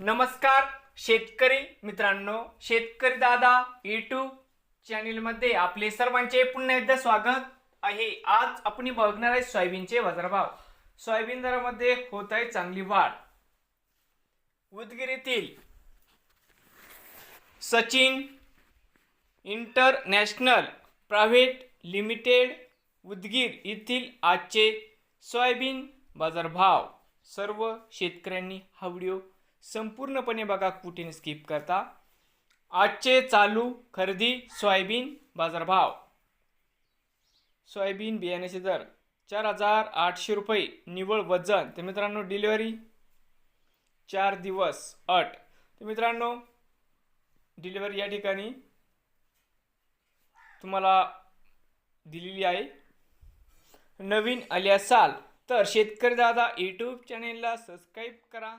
नमस्कार शेतकरी मित्रांनो शेतकरी दादा यूट्यूब चॅनेलमध्ये आपले सर्वांचे पुन्हा एकदा स्वागत आहे. आज आपण बघणार आहे सोयाबीनचे बाजारभाव. सोयाबीन दरामध्ये होत आहे चांगली वाढ. उदगीरीतील Sachin international private limited Udgir येथील आजचे सोयाबीन बाजारभाव. सर्व शेतकऱ्यांनी हा व्हिडिओ संपूर्णपणे बघा कुठे स्किप करता. आजचे चालू खरेदी सोयाबीन बाजारभाव. सोयाबीन बियाण्याचे दर चार हजार आठशे रुपये. निव्वळ वजन तर मित्रांनो डिलिव्हरी चार दिवस अट. तर मित्रांनो डिलिव्हरी या ठिकाणी तुम्हाला दिलेली आहे. नवीन आले असाल तर शेतकरी दादा यूट्यूब चॅनेलला सबस्क्राईब करा.